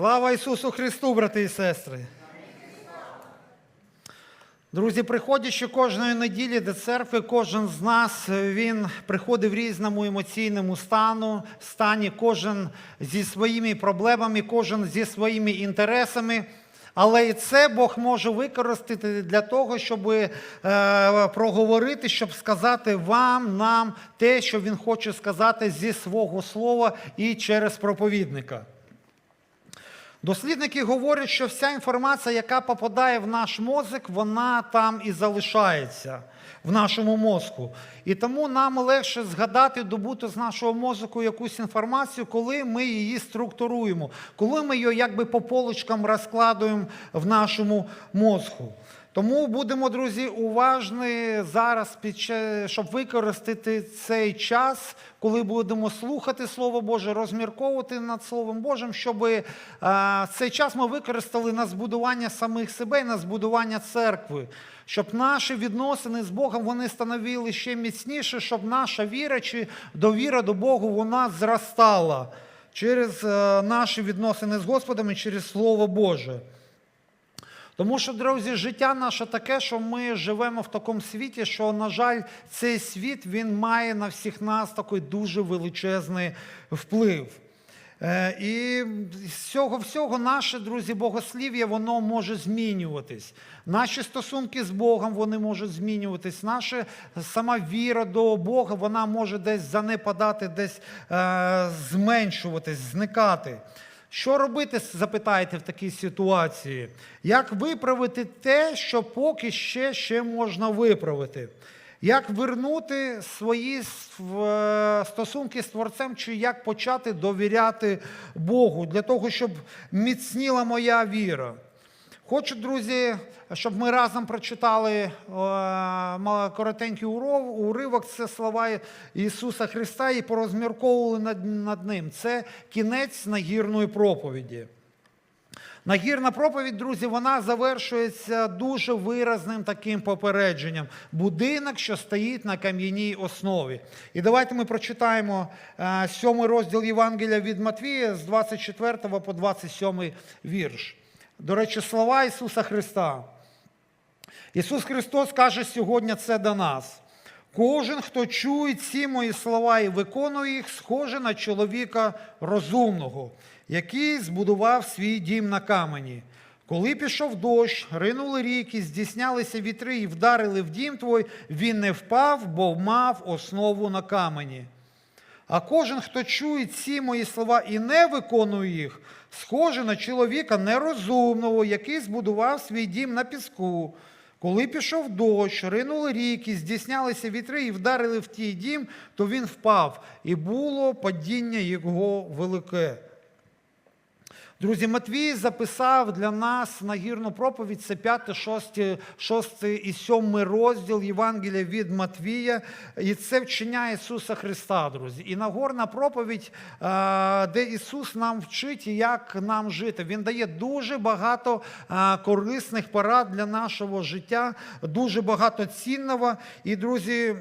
Слава Ісусу Христу, брати і сестри! Друзі, приходячи кожної неділі до церкви, кожен з нас він приходить в різному емоційному стану, стані, кожен зі своїми проблемами, кожен зі своїми інтересами. Але і це Бог може використати для того, щоб е, проговорити, щоб сказати вам, нам те, що Він хоче сказати зі свого слова і через проповідника. Дослідники говорять, що вся інформація, яка попадає в наш мозок, вона там і залишається в нашому мозку. І тому нам легше згадати, добути з нашого мозку якусь інформацію, коли ми її структуруємо, коли ми її якби по полочкам розкладуємо в нашому мозку. Тому будемо, друзі, уважні зараз, щоб використати цей час, коли будемо слухати Слово Боже, розмірковувати над Словом Божим, щоб е, цей час ми використали на збудування самих себе і на збудування церкви, щоб наші відносини з Богом вони становили ще міцніше, щоб наша віра чи довіра до Богу вона зростала через е, наші відносини з Господом і через Слово Боже. Тому що, друзі, життя наше таке, що ми живемо в такому світі, що, на жаль, цей світ він має на всіх нас такий дуже величезний вплив. Е, І з цього всього наше, друзі, богослів'я, воно може змінюватись. Наші стосунки з Богом вони можуть змінюватись. Наша сама віра до Бога вона може десь занепадати, десь е, зменшуватись, зникати. Що робити, запитаєте в такій ситуації? Як виправити те, що поки ще, ще можна виправити? Як вернути свої стосунки з Творцем, чи як почати довіряти Богу для того, щоб міцніла моя віра? Хочу, друзі, щоб ми разом прочитали е, коротенький уривок. Це слова Ісуса Христа і порозмірковували над, над ним. Це кінець нагірної проповіді. Нагірна проповідь, друзі, вона завершується дуже виразним таким попередженням. Будинок, що стоїть на кам'яній основі. І давайте ми прочитаємо е, сьомий розділ Євангелія від Матвія з 24 по 27 вірш. До речі, слова Ісуса Христа. Ісус Христос каже сьогодні це до нас. Кожен, хто чує ці мої слова і виконує їх, схоже на чоловіка розумного, який збудував свій дім на камені. Коли пішов дощ, ринули ріки, здійснялися вітри і вдарили в дім твій, він не впав, бо мав основу на камені. А кожен, хто чує ці мої слова і не виконує їх, схоже на чоловіка нерозумного, який збудував свій дім на піску. Коли пішов дощ, ринули ріки, здійснялися вітри і вдарили в тій дім, то він впав, і було падіння його велике. Друзі, Матвій записав для нас нагірну проповідь, це 5, 6, 6 і 7 розділ Євангелія від Матвія. І це вчення Ісуса Христа, друзі. І Нагорна проповідь, е, де Ісус нам вчить, як нам жити. Він дає дуже багато е, корисних порад для нашого життя, дуже багато цінного. І, друзі,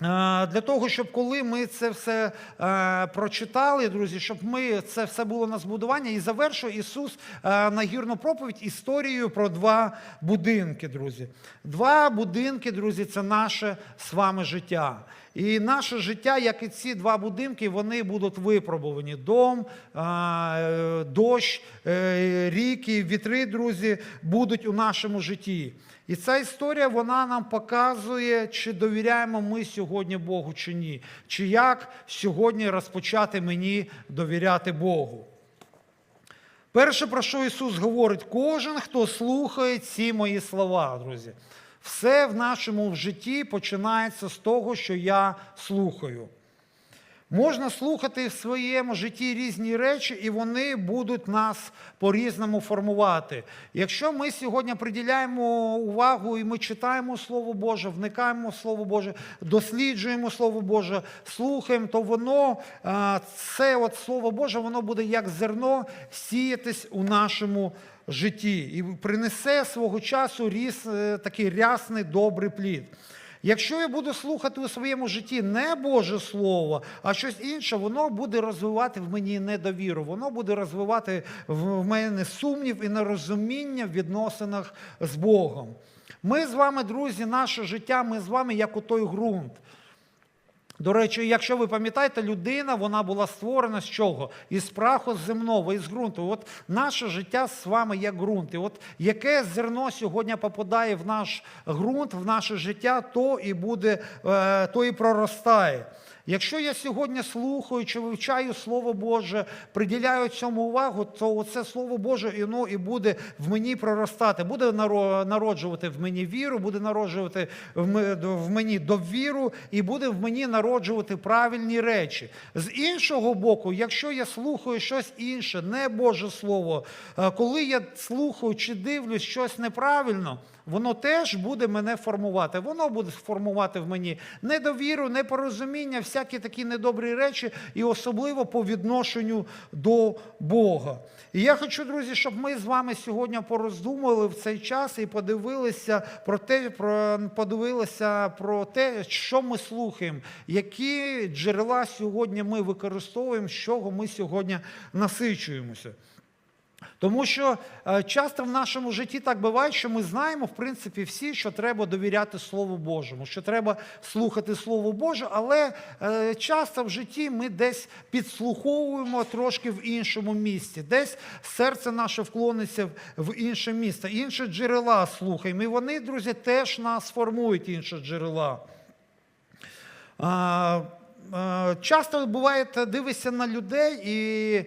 Для того, щоб коли ми це все е, прочитали, друзі, щоб ми це все було на збудування, і завершує Ісус е, нагірну проповідь історією про два будинки, друзі. Два будинки, друзі, це наше з вами життя. І наше життя, як і ці два будинки, вони будуть випробувані. Дом, е, дощ, е, ріки, вітри, друзі, будуть у нашому житті. І ця історія вона нам показує, чи довіряємо ми сьогодні Богу чи ні, чи як сьогодні розпочати мені довіряти Богу. Перше, про що Ісус говорить, кожен, хто слухає ці мої слова, друзі, все в нашому житті починається з того, що я слухаю. Можна слухати в своєму житті різні речі, і вони будуть нас по-різному формувати. Якщо ми сьогодні приділяємо увагу і ми читаємо Слово Боже, вникаємо в Слово Боже, досліджуємо Слово Боже, слухаємо, то воно, це от Слово Боже, воно буде як зерно сіятись у нашому житті і принесе свого часу ріс, е, такий рясний добрий плід. Якщо я буду слухати у своєму житті не Боже Слово, а щось інше, воно буде розвивати в мені недовіру, воно буде розвивати в мене сумнів і нерозуміння в відносинах з Богом. Ми з вами, друзі, наше життя, ми з вами як у той ґрунт. До речі, якщо ви пам'ятаєте, людина вона була створена з чого? Із праху земного, із ґрунту. От наше життя з вами є ґрунт. І от яке зерно сьогодні попадає в наш ґрунт, в наше життя, то і буде, е, то і проростає. Якщо я сьогодні слухаю чи вивчаю Слово Боже, приділяю цьому увагу, то це Слово Боже і і буде в мені проростати, буде наро- народжувати в мені віру, буде народжувати в мені довіру і буде в мені народжувати правильні речі. З іншого боку, якщо я слухаю щось інше, не Боже Слово, е, коли я слухаю чи дивлюсь щось неправильно, воно теж буде мене формувати. Воно буде формувати в мені недовіру, непорозуміння, всякі такі недобрі речі, і особливо по відношенню до Бога. І я хочу, друзі, щоб ми з вами сьогодні пороздумували в цей час і подивилися про те, про подивилися про те, що ми слухаємо, які джерела сьогодні ми використовуємо, з чого ми сьогодні насичуємося. Тому що е, часто в нашому житті так буває, що ми знаємо, в принципі, всі, що треба довіряти Слову Божому, що треба слухати Слово Боже, але е, часто в житті ми десь підслуховуємо трошки в іншому місці, десь серце наше вклониться в- інше місце, інші джерела слухаємо. І вони, друзі, теж нас формують інші джерела. Е, Часто буває, дивишся на людей, і е,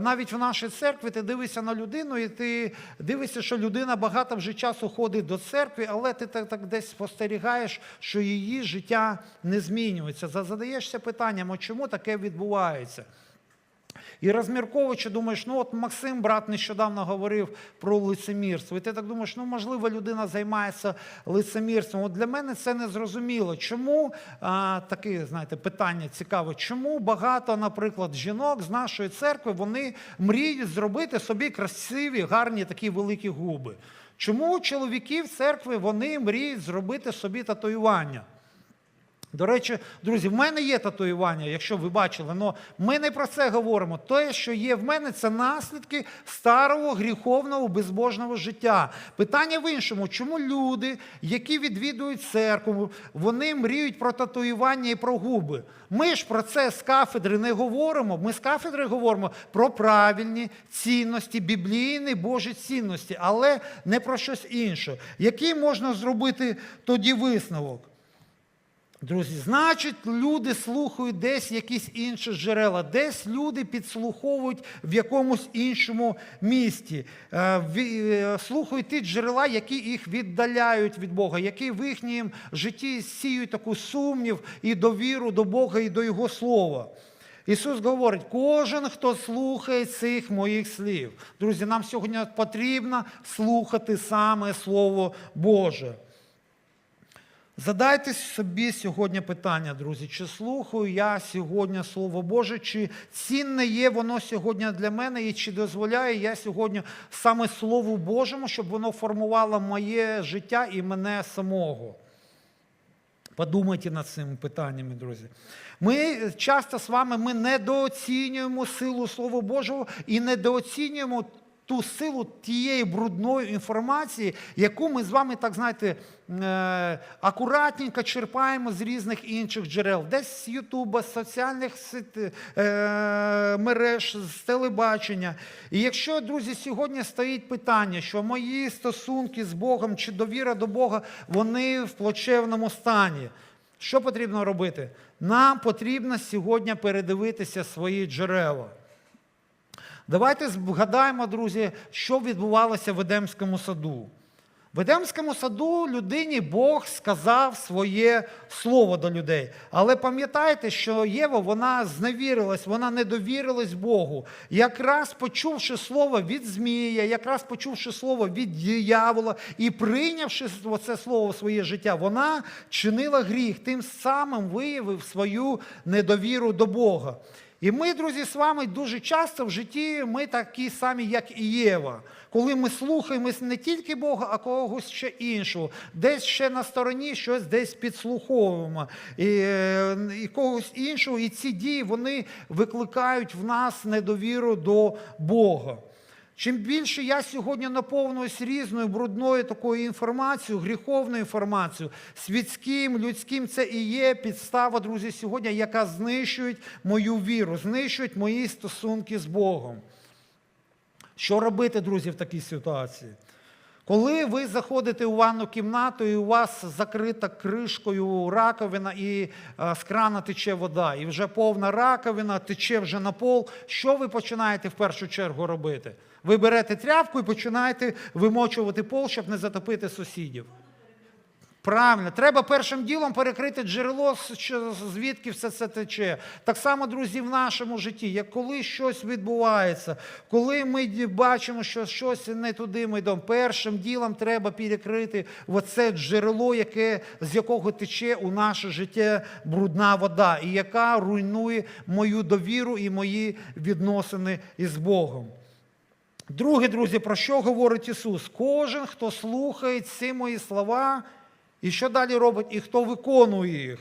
навіть в нашій церкві ти дивишся на людину, і ти дивишся, що людина багато вже часу ходить до церкви, але ти так, так десь спостерігаєш, що її життя не змінюється. За- Задаєшся питанням, чому таке відбувається? І розмірковуючи, думаєш, ну от Максим, брат, нещодавно говорив про лицемірство. І ти так думаєш, ну можливо, людина займається лицемірством. От для мене це не зрозуміло. Чому а, таке, знаєте, питання цікаве, чому багато, наприклад, жінок з нашої церкви вони мріють зробити собі красиві, гарні такі великі губи? Чому чоловіки в церкві вони мріють зробити собі татуювання? До речі, друзі, в мене є татуювання, якщо ви бачили, але ми не про це говоримо. Те, що є в мене, це наслідки старого гріховного безбожного життя. Питання в іншому, чому люди, які відвідують церкву, вони мріють про татуювання і про губи. Ми ж про це з кафедри не говоримо. Ми з кафедри говоримо про правильні цінності, біблійні Божі цінності, але не про щось інше. Який можна зробити тоді висновок? Друзі, значить, люди слухають десь якісь інші джерела, десь люди підслуховують в якомусь іншому місті, Е, е, слухають ті джерела, які їх віддаляють від Бога, які в їхньому житті сіють таку сумнів і довіру до Бога і до Його Слова. Ісус говорить, кожен, хто слухає цих моїх слів. Друзі, нам сьогодні потрібно слухати саме Слово Боже. Задайте собі сьогодні питання, друзі, чи слухаю я сьогодні Слово Боже, чи цінне є воно сьогодні для мене, і чи дозволяю я сьогодні саме Слову Божому, щоб воно формувало моє життя і мене самого. Подумайте над цими питаннями, друзі. Ми часто з вами ми недооцінюємо силу Слова Божого і недооцінюємо ту силу тієї брудної інформації, яку ми з вами, так знаєте, е, акуратненько черпаємо з різних інших джерел, десь з Ютуба, з соціальних е, мереж, з телебачення. І якщо, друзі, сьогодні стоїть питання, що мої стосунки з Богом чи довіра до Бога, вони в плачевному стані. Що потрібно робити? Нам потрібно сьогодні передивитися свої джерела. Давайте згадаємо, друзі, що відбувалося в Едемському саду. В Едемському саду людині Бог сказав своє слово до людей. Але пам'ятайте, що Єва вона зневірилась, вона не довірилась Богу. Якраз почувши слово від Змія, якраз почувши слово від диявола і прийнявши це слово в своє життя, вона чинила гріх, тим самим виявив свою недовіру до Бога. І ми, друзі, з вами дуже часто в житті ми такі самі, як і Єва. Коли ми слухаємо не тільки Бога, а когось ще іншого, десь ще на стороні щось десь підслуховуємо і, е, і когось іншого. І ці дії вони викликають в нас недовіру до Бога. Чим більше я сьогодні наповнююсь різною брудною такою інформацією, гріховною інформацією, світським, людським, це і є підстава, друзі, сьогодні, яка знищує мою віру, знищує мої стосунки з Богом. Що робити, друзі, в такій ситуації? Коли ви заходите у ванну кімнату, і у вас закрита кришкою раковина, і е, з крана тече вода, і вже повна раковина, тече вже на пол, що ви починаєте в першу чергу робити? Ви берете тряпку і починаєте вимочувати пол, щоб не затопити сусідів. Правильно, треба першим ділом перекрити джерело, звідки все це тече. Так само, друзі, в нашому житті, як коли щось відбувається, коли ми бачимо, що щось не туди ми йдемо, першим ділом треба перекрити оце джерело, яке, з якого тече у наше життя брудна вода, і яка руйнує мою довіру і мої відносини із Богом. Друге, друзі, про що говорить Ісус? Кожен, хто слухає ці мої слова, і що далі робить, і хто виконує їх.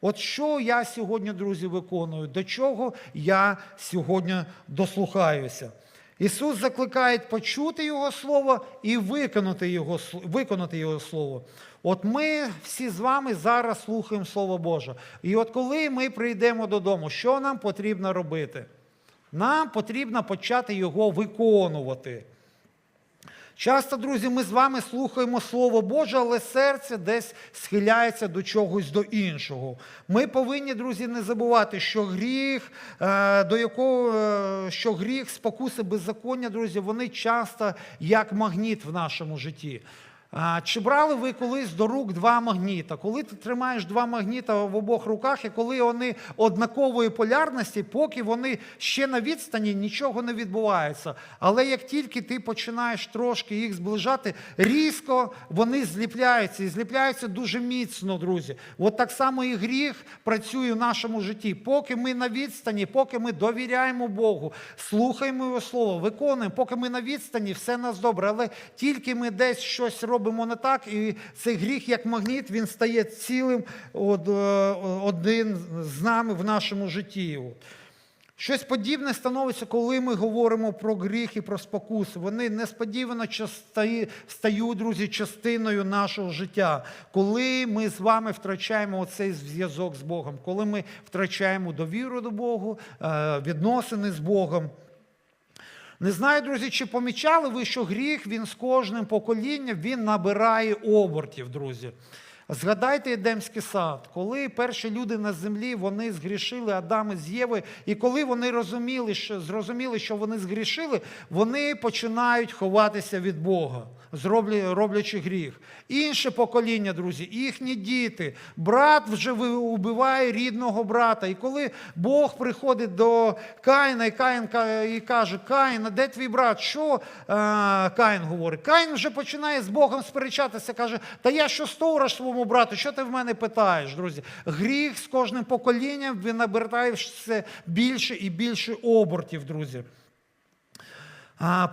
От що я сьогодні, друзі, виконую, до чого я сьогодні дослухаюся. Ісус закликає почути Його Слово і виконати Його, виконати Його Слово. От ми всі з вами зараз слухаємо Слово Боже. І от коли ми прийдемо додому, що нам потрібно робити? Нам потрібно почати його виконувати. Часто, друзі, ми з вами слухаємо Слово Боже, але серце десь схиляється до чогось до іншого. Ми повинні, друзі, не забувати, що гріх, е, до якого е, що гріх, спокуси, беззаконня, друзі, вони часто як магніт в нашому житті. Чи брали ви колись до рук два магніта? Коли ти тримаєш два магніта в обох руках, і коли вони однакової полярності, поки вони ще на відстані, нічого не відбувається. Але як тільки ти починаєш трошки їх зближати, різко вони зліпляються і зліпляються дуже міцно, друзі. От так само і гріх працює в нашому житті. Поки ми на відстані, поки ми довіряємо Богу, слухаємо Його Слово, виконуємо, поки ми на відстані, все нас добре. Але тільки ми десь щось робимо не так, і цей гріх, як магніт, він стає цілим е, один з нами в нашому житті. Щось подібне становиться, коли ми говоримо про гріх і про спокуси. Вони несподівано стають, друзі, частиною нашого життя. Коли ми з вами втрачаємо оцей зв'язок з Богом, коли ми втрачаємо довіру до Богу, е, відносини з Богом. Не знаю, друзі, чи помічали ви, що гріх він з кожним поколінням він набирає обертів, друзі. Згадайте Едемський сад, коли перші люди на землі вони згрішили Адам з Єви, і коли вони розуміли, що, зрозуміли, що вони згрішили, вони починають ховатися від Бога, роблячи гріх. Інше покоління, друзі, їхні діти, брат вже убиває рідного брата. І коли Бог приходить до Каїна, і Каїн і каже: Каїн, де твій брат? Що е, Каїн говорить? Каїн вже починає з Богом сперечатися, каже: Та я що сторож своєму брату, що ти в мене питаєш, друзі? Гріх з кожним поколінням він набирає все більше і більше обертів, друзі.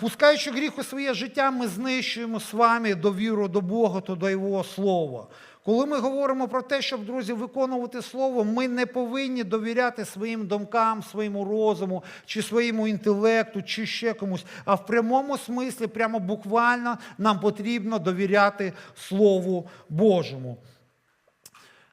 Пускаючи гріх у своє життя, ми знищуємо з вами довіру до Бога та до Його Слова. Коли ми говоримо про те, щоб, друзі, виконувати Слово, ми не повинні довіряти своїм думкам, своєму розуму, чи своєму інтелекту, чи ще комусь. А в прямому смислі, прямо буквально, нам потрібно довіряти Слову Божому.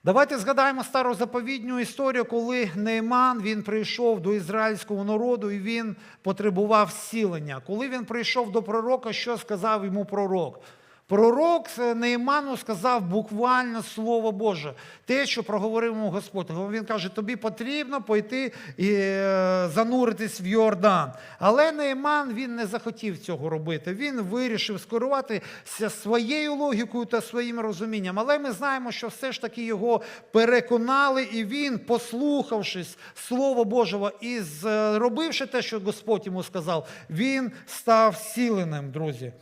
Давайте згадаємо стару заповідню історію, коли Нейман він прийшов до ізраїльського народу і він потребував зцілення. Коли він прийшов до пророка, що сказав йому пророк? Пророк Нейману сказав буквально слово Боже, те, що проговорив йому Господь. Він каже, тобі потрібно пойти і е, зануритись в Йордан. Але Нейман він не захотів цього робити. Він вирішив скеруватися своєю логікою та своїм розумінням. Але ми знаємо, що все ж таки його переконали, і він, послухавшись Слова Божого і зробивши те, що Господь йому сказав, він став зціленим, друзі.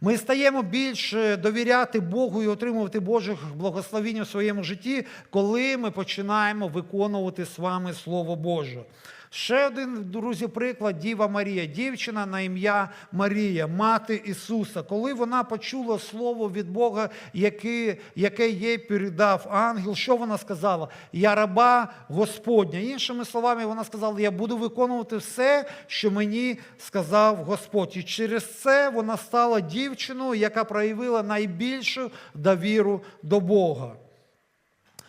Ми стаємо більше довіряти Богу і отримувати Божих благословінь у своєму житті, коли ми починаємо виконувати з вами Слово Боже. Ще один, друзі, приклад Діва Марія, дівчина на ім'я Марія, мати Ісуса. Коли вона почула слово від Бога, яке, яке їй передав ангел, що вона сказала? Я раба Господня. Іншими словами, вона сказала: Я буду виконувати все, що мені сказав Господь. І через це вона стала дівчиною, яка проявила найбільшу довіру до Бога.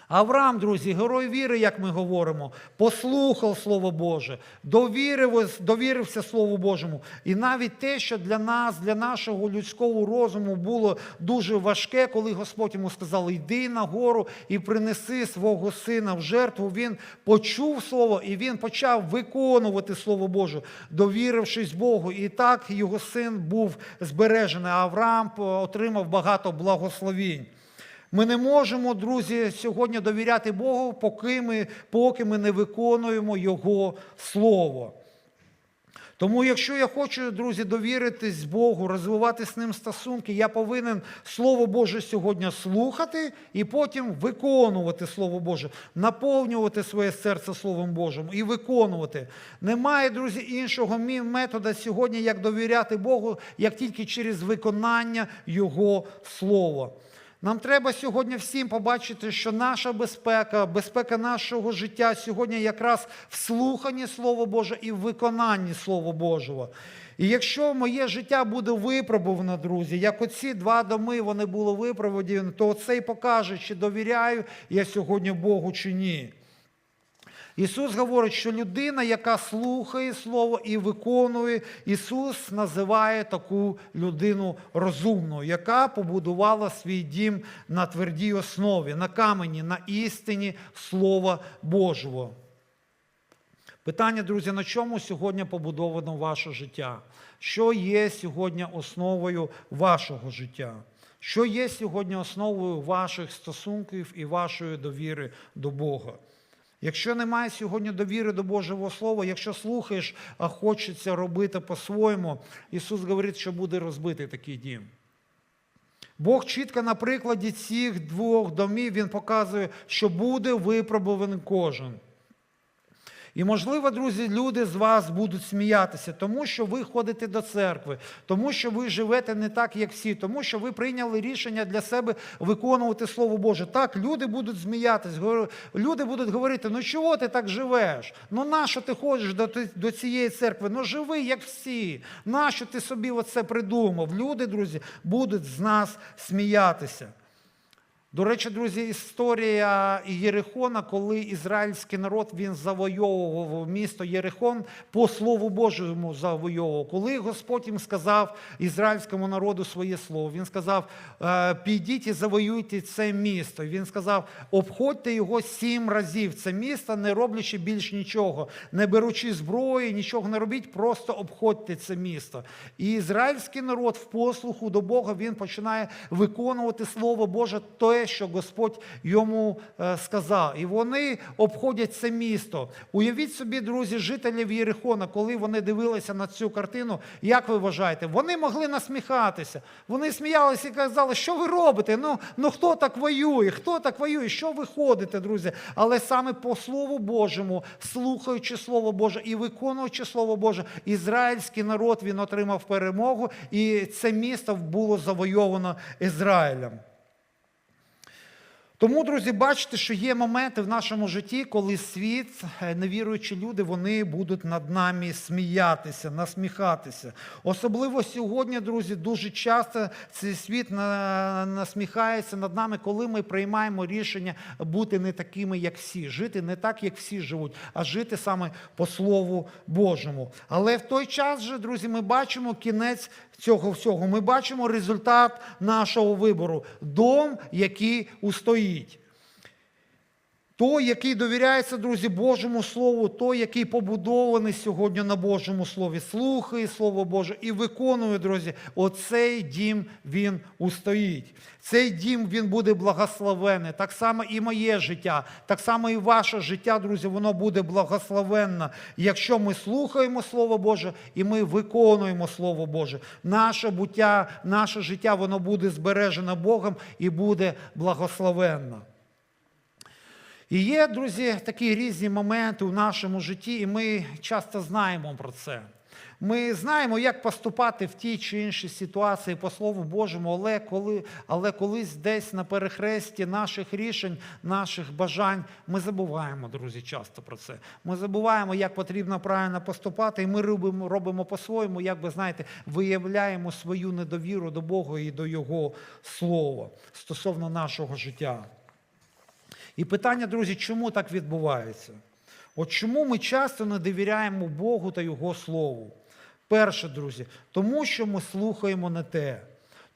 Авраам, друзі, герой віри, як ми говоримо, послухав Слово Боже, довірив, довірився Слову Божому. І навіть те, що для нас, для нашого людського розуму було дуже важке, коли Господь йому сказав, йди на гору і принеси свого сина в жертву, він почув Слово і він почав виконувати Слово Боже, довірившись Богу. І так його син був збережений, Авраам отримав багато благословінь. Ми не можемо, друзі, сьогодні довіряти Богу, поки ми, поки ми не виконуємо Його Слово. Тому, якщо я хочу, друзі, довіритись Богу, розвивати з ним стосунки, я повинен Слово Боже сьогодні слухати і потім виконувати Слово Боже, наповнювати своє серце Словом Божим і виконувати. Немає, друзі, іншого методу сьогодні, як довіряти Богу, як тільки через виконання Його Слова. Нам треба сьогодні всім побачити, що наша безпека, безпека нашого життя сьогодні якраз в слуханні Слова Боже і в виконанні Слова Божого. І якщо моє життя буде випробувано, друзі, як оці два доми вони були випробувані, то це й покаже, чи довіряю я сьогодні Богу чи ні. Ісус говорить, що людина, яка слухає Слово і виконує, Ісус називає таку людину розумною, яка побудувала свій дім на твердій основі, на камені, на істині Слова Божого. Питання, друзі, на чому сьогодні побудовано ваше життя? Що є сьогодні основою вашого життя? Що є сьогодні основою ваших стосунків і вашої довіри до Бога? Якщо немає сьогодні довіри до Божого Слова, якщо слухаєш, а хочеться робити по-своєму, Ісус говорить, що буде розбитий такий дім. Бог чітко на прикладі цих двох домів Він показує, що буде випробуваний кожен. І, можливо, друзі, люди з вас будуть сміятися, тому що ви ходите до церкви, тому що ви живете не так, як всі, тому що ви прийняли рішення для себе виконувати Слово Боже. Так, люди будуть сміятися, люди будуть говорити, ну чого ти так живеш? Ну нащо ти ходиш до, до цієї церкви? Ну живи, як всі. Нащо ти собі оце придумав? Люди, друзі, будуть з нас сміятися. До речі, друзі, історія Єрихона, коли ізраїльський народ він завойовував місто Єрихон, по Слову Божому завойовував. Коли Господь їм сказав ізраїльському народу своє слово, він сказав: «Е, підіть і завоюйте це місто. Він сказав, обходьте його сім разів. Це місто, не роблячи більш нічого, не беручи зброї, нічого не робіть, просто обходьте це місто. І ізраїльський народ в послуху до Бога він починає виконувати Слово Боже. Те, що Господь йому е, сказав. І вони обходять це місто. Уявіть собі, друзі, жителів Єрихона, коли вони дивилися на цю картину, як ви вважаєте, вони могли насміхатися. Вони сміялися і казали, що ви робите? Ну, ну хто так воює? Хто так воює? Що ви ходите, друзі? Але саме по Слову Божому, слухаючи Слово Боже і виконуючи Слово Боже, ізраїльський народ він отримав перемогу, і це місто було завойовано Ізраїлем. Тому, друзі, бачите, що є моменти в нашому житті, коли світ, е, невіруючі люди, вони будуть над нами сміятися, насміхатися. Особливо сьогодні, друзі, дуже часто цей світ насміхається над нами, коли ми приймаємо рішення бути не такими, як всі, жити не так, як всі живуть, а жити саме по Слову Божому. Але в той час же, друзі, ми бачимо кінець цього всього. Ми бачимо результат нашого вибору дом, який устоїть. Той, який довіряється, друзі, Божому Слову, той, який побудований сьогодні на Божому Слові, слухає Слово Боже і виконує, друзі, оцей дім він устоїть. Цей дім він буде благословений. Так само і моє життя, так само і ваше життя, друзі, воно буде благословенне, якщо ми слухаємо Слово Боже і ми виконуємо Слово Боже. Наше буття, наше життя, воно буде збережено Богом і буде благословенно. І є, друзі, такі різні моменти у нашому житті, і ми часто знаємо про це. Ми знаємо, як поступати в тій чи іншій ситуації по Слову Божому, але, коли, але колись десь на перехресті наших рішень, наших бажань, ми забуваємо, друзі, часто про це. Ми забуваємо, як потрібно правильно поступати, і ми робимо, робимо по-своєму, як би знаєте, виявляємо свою недовіру до Бога і до Його Слова стосовно нашого життя. І питання, друзі, чому так відбувається? От чому ми часто не довіряємо Богу та Його Слову? Перше, друзі, тому що ми слухаємо не те.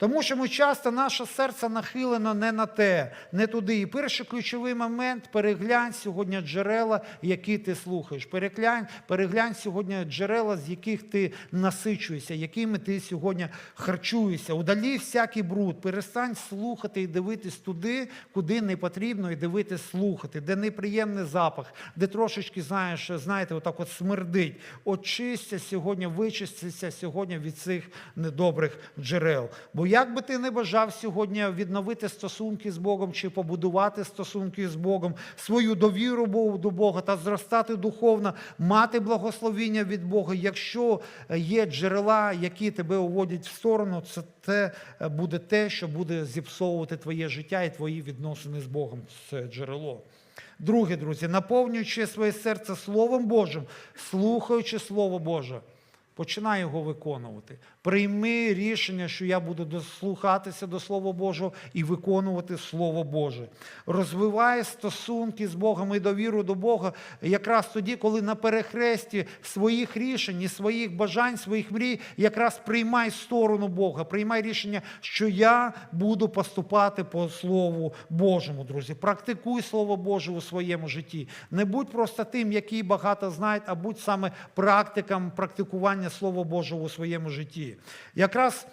Тому що ми часто наше серце нахилено не на те, не туди. І перший ключовий момент переглянь сьогодні джерела, які ти слухаєш. Переглянь, переглянь сьогодні джерела, з яких ти насичуєшся, якими ти сьогодні харчуєшся. Удалі всякий бруд. Перестань слухати і дивитись туди, куди не потрібно, і дивитись слухати, де неприємний запах, де трошечки, знаєш, знаєте, отак от смердить. Очисться сьогодні, вичистися сьогодні від цих недобрих джерел. Бо як би ти не бажав сьогодні відновити стосунки з Богом чи побудувати стосунки з Богом, свою довіру до Бога та зростати духовно, мати благословіння від Бога, якщо є джерела, які тебе уводять в сторону, це те буде те, що буде зіпсовувати твоє життя і твої відносини з Богом. Це джерело. Друге, друзі, наповнюючи своє серце Словом Божим, слухаючи Слово Боже. Починай його виконувати. Прийми рішення, що я буду дослухатися до Слова Божого і виконувати Слово Боже. Розвивай стосунки з Богом і довіру до Бога якраз тоді, коли на перехресті своїх рішень своїх бажань, своїх мрій, якраз приймай сторону Бога, приймай рішення, що я буду поступати по Слову Божому, друзі. Практикуй Слово Боже у своєму житті. Не будь просто тим, який багато знають, а будь саме практиком практикування Слова Боже у своєму житті. Якраз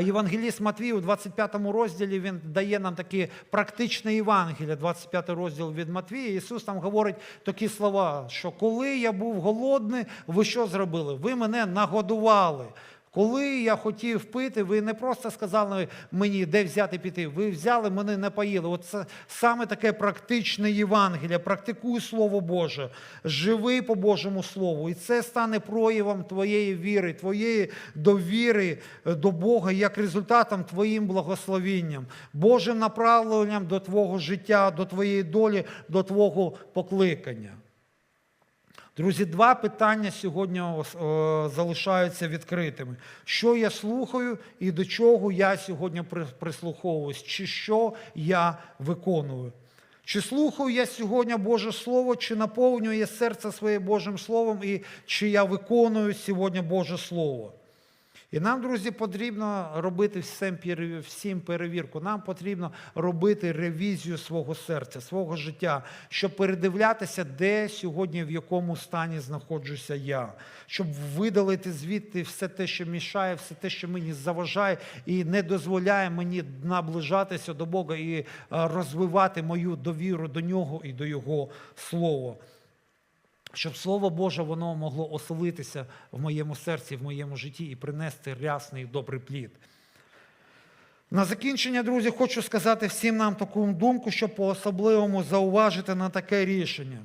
Євангеліст Матвій у 25 розділі він дає нам такі практичне Євангелія, 25 розділ від Матвія. Ісус там говорить такі слова, що коли я був голодний, ви що зробили? Ви мене нагодували. Коли я хотів пити, ви не просто сказали мені, де взяти піти. Ви взяли, мене напоїли. От це саме таке практичне Євангеліє. Практикуй Слово Боже, живи по Божому Слову. І це стане проявом твоєї віри, твоєї довіри до Бога, як результатом твоїм благословінням, Божим направленням до твого життя, до твоєї долі, до твого покликання. Друзі, два питання сьогодні залишаються відкритими. Що я слухаю і до чого я сьогодні при- прислуховуюсь, чи що я виконую? Чи слухаю я сьогодні Боже Слово, чи наповнюю я серце своє Божим Словом, і чи я виконую сьогодні Боже Слово? І нам, друзі, потрібно робити всім перевірку. Нам потрібно робити ревізію свого серця, свого життя, щоб передивлятися, де сьогодні в якому стані знаходжуся я, щоб видалити звідти все те, що мішає, все те, що мені заважає, і не дозволяє мені наближатися до Бога і е, розвивати мою довіру до нього і до Його Слова щоб Слово Боже воно могло оселитися в моєму серці, в моєму житті і принести рясний добрий плід. На закінчення, друзі, хочу сказати всім нам таку думку, щоб по-особливому зауважити на таке рішення,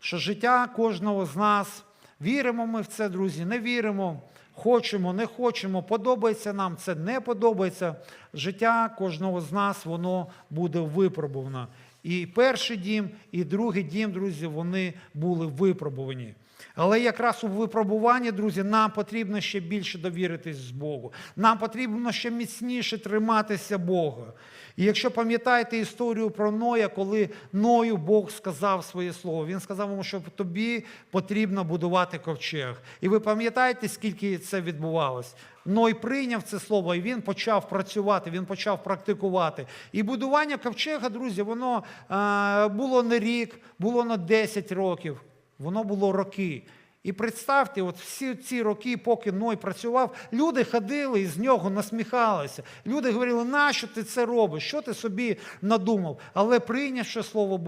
що життя кожного з нас, віримо ми в це, друзі, не віримо, хочемо, не хочемо, подобається нам це, не подобається. Життя кожного з нас, воно буде випробувано. І перший дім, і другий дім, друзі, вони були випробувані. Але якраз у випробуванні, друзі, нам потрібно ще більше довіритись з Богу. Нам потрібно ще міцніше триматися Бога. І якщо пам'ятаєте історію про Ноя, коли Ною Бог сказав своє слово, він сказав йому, що тобі потрібно будувати ковчег. І ви пам'ятаєте, скільки це відбувалось? Ной прийняв це слово, і він почав працювати, він почав практикувати. І будування ковчега, друзі, воно було не рік, було на 10 років. Воно було роки. І представте, от всі ці роки, поки Ной працював, люди ходили і з нього насміхалися. Люди говорили, нащо ти це робиш? Що ти собі надумав? Але прийнявши Слово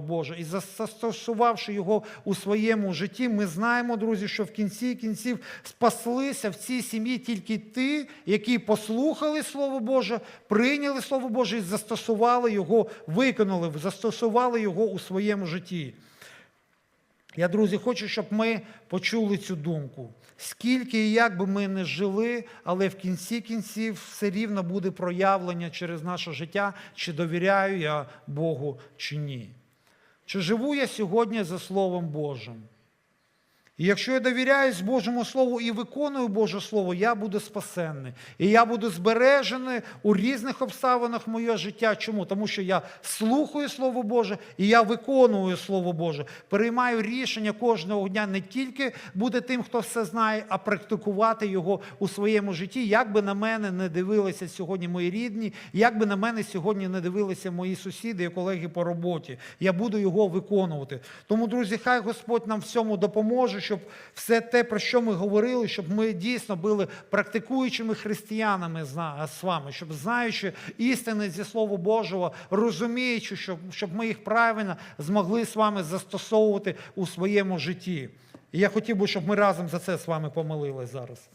Боже і застосувавши його у своєму житті, ми знаємо, друзі, що в кінці кінців спаслися в цій сім'ї тільки ті, які послухали Слово Боже, прийняли Слово Боже і застосували його, виконали, застосували його у своєму житті. Я, друзі, хочу, щоб ми почули цю думку. Скільки і як би ми не жили, але в кінці кінців все рівно буде проявлення через наше життя, чи довіряю я Богу, чи ні. Чи живу я сьогодні за Словом Божим? І якщо я довіряюсь Божому Слову і виконую Боже Слово, я буду спасенний. І я буду збережений у різних обставинах моє життя. Чому? Тому що я слухаю Слово Боже і я виконую Слово Боже. Приймаю рішення кожного дня не тільки бути тим, хто все знає, а практикувати його у своєму житті. Як би на мене не дивилися сьогодні мої рідні, як би на мене сьогодні не дивилися мої сусіди і колеги по роботі. Я буду його виконувати. Тому, друзі, хай Господь нам в цьому допоможе, щоб все те, про що ми говорили, щоб ми дійсно були практикуючими християнами з вами, щоб знаючи істини зі Слова Божого, розуміючи, щоб, щоб ми їх правильно змогли з вами застосовувати у своєму житті. І я хотів би, щоб ми разом за це з вами помолились зараз.